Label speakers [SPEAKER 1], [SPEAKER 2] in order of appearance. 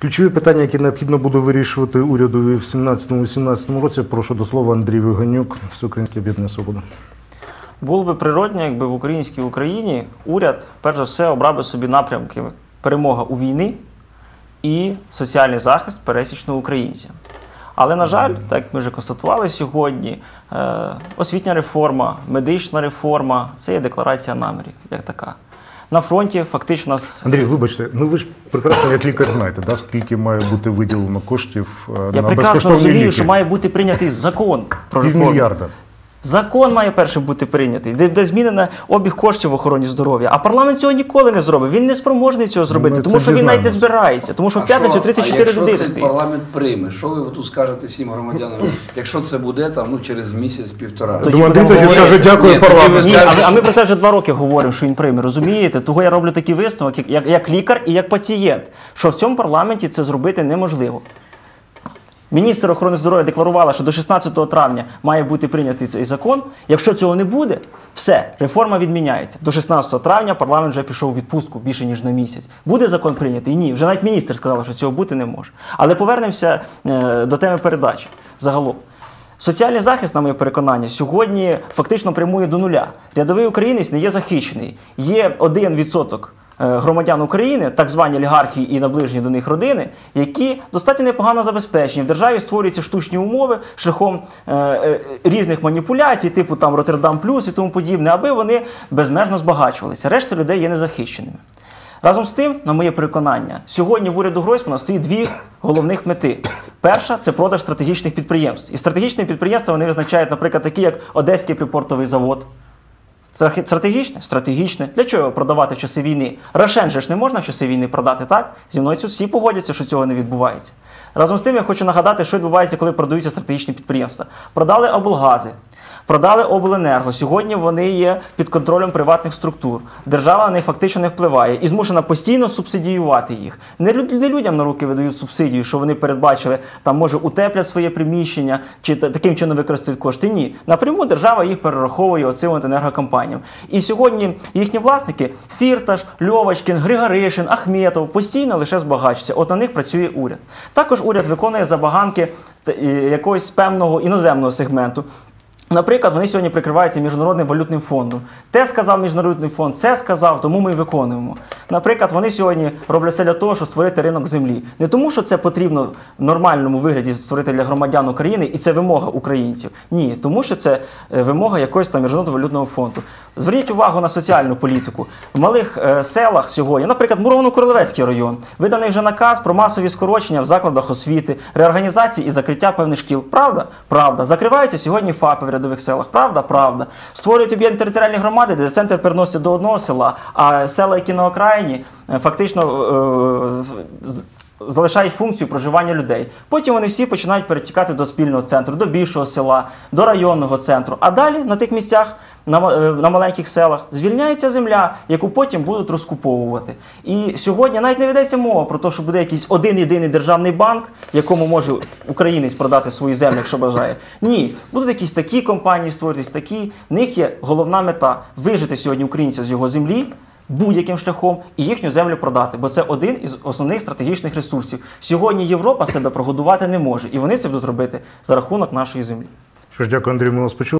[SPEAKER 1] Ключові питання, які необхідно буде вирішувати урядові в 17-18 році, прошу до слова Андрій Виганюк, Всеукраїнське об'єднання Свобода.
[SPEAKER 2] Було би природньо, якби в українській Україні уряд, перш за все, обрав би собі напрямки перемога у війни і соціальний захист пересічного українця. Але, на жаль, так як ми вже констатували сьогодні, е, освітня реформа, медична реформа це є декларація намірів, як така. На фронті фактично з
[SPEAKER 1] Андрій, вибачте, ну ви ж прекрасно як лікар знаєте, да, скільки має бути виділено коштів е,
[SPEAKER 2] я
[SPEAKER 1] на
[SPEAKER 2] прекрасно розумію,
[SPEAKER 1] ліки?
[SPEAKER 2] що має бути прийнятий закон про реформу.
[SPEAKER 1] Півмільярда.
[SPEAKER 2] Закон має першим бути прийнятий, де, де змінено обіг коштів в охороні здоров'я. А парламент цього ніколи не зробить. Він не спроможний цього зробити,
[SPEAKER 1] Ми
[SPEAKER 2] тому що він навіть не збирається. Тому що в п'ятницю
[SPEAKER 3] що-
[SPEAKER 2] 34
[SPEAKER 3] а якщо цей парламент прийме, що ви тут скажете всім громадянам, якщо це буде там ну через місяць-півтора?
[SPEAKER 2] Тоді
[SPEAKER 1] Думаю, тоді скаже дякую парламенту.
[SPEAKER 2] Ні, а, ми- про це вже два роки говоримо, що він прийме. Розумієте? Того я роблю такий висновок, як, як, як лікар і як пацієнт, що в цьому парламенті це зробити неможливо. Міністр охорони здоров'я декларувала, що до 16 травня має бути прийнятий цей закон. Якщо цього не буде, все, реформа відміняється. До 16 травня парламент вже пішов у відпустку більше ніж на місяць. Буде закон прийнятий? Ні. Вже навіть міністр сказав, що цього бути не може. Але повернемося е, до теми передачі загалом. Соціальний захист, на моє переконання, сьогодні фактично прямує до нуля. Рядовий українець не є захищений. Є 1% е, громадян України, так звані олігархи і наближені до них родини, які достатньо непогано забезпечені. В державі створюються штучні умови шляхом е, е, різних маніпуляцій, типу там Роттердам Плюс і тому подібне, аби вони безмежно збагачувалися. Решта людей є незахищеними. Разом з тим, на моє переконання, сьогодні в уряду Гройсмана стоїть дві головних мети. Перша це продаж стратегічних підприємств. І стратегічні підприємства вони визначають, наприклад, такі як Одеський припортовий завод. Стратегічне? Стратегічне. Для чого продавати в часи війни? Рошен же ж не можна в часи війни продати, так? Зі мною всі погодяться, що цього не відбувається. Разом з тим, я хочу нагадати, що відбувається, коли продаються стратегічні підприємства. Продали облгази, продали обленерго. Сьогодні вони є під контролем приватних структур. Держава на них фактично не впливає і змушена постійно субсидіювати їх. Не, не людям на руки видають субсидію, що вони передбачили, там може утеплять своє приміщення чи таким чином використають кошти. Ні, напряму держава їх перераховує оцим енергокомпаніям. І сьогодні їхні власники Фірташ, Льовочкін, Григоришин, Ахметов постійно лише збагачуються. От на них працює уряд. Також уряд виконує забаганки якогось певного іноземного сегменту. Наприклад, вони сьогодні прикриваються міжнародним валютним фондом. Те сказав міжнародний фонд, це сказав, тому ми виконуємо. Наприклад, вони сьогодні роблять все для того, щоб створити ринок землі. Не тому, що це потрібно в нормальному вигляді створити для громадян України, і це вимога українців. Ні, тому що це е, вимога якогось там міжнародного валютного фонду. Зверніть увагу на соціальну політику. В малих е, селах сьогодні, наприклад, Муровно-Королевський район, виданий вже наказ про масові скорочення в закладах освіти, реорганізації і закриття певних шкіл. Правда? Правда. Закриваються сьогодні ФАПи в рядових селах. Правда? Правда. Створюють об'єднані територіальні громади, де центр переноситься до одного села, а села, які на окраїні, е, фактично е, залишають функцію проживання людей. Потім вони всі починають перетікати до спільного центру, до більшого села, до районного центру. А далі на тих місцях, е, на маленьких селах, звільняється земля, яку потім будуть розкуповувати. І сьогодні навіть не ведеться мова про те, що буде якийсь один єдиний державний банк, якому може українець продати свої землі, якщо бажає. Ні, будуть якісь такі компанії створитись, такі. В них є головна мета вижити сьогодні українця з його землі будь-яким шляхом і їхню землю продати, бо це один із основних стратегічних ресурсів. Сьогодні Європа себе прогодувати не може, і вони це будуть робити за рахунок нашої землі.
[SPEAKER 1] Що ж, дякую, Андрій, ми вас почули.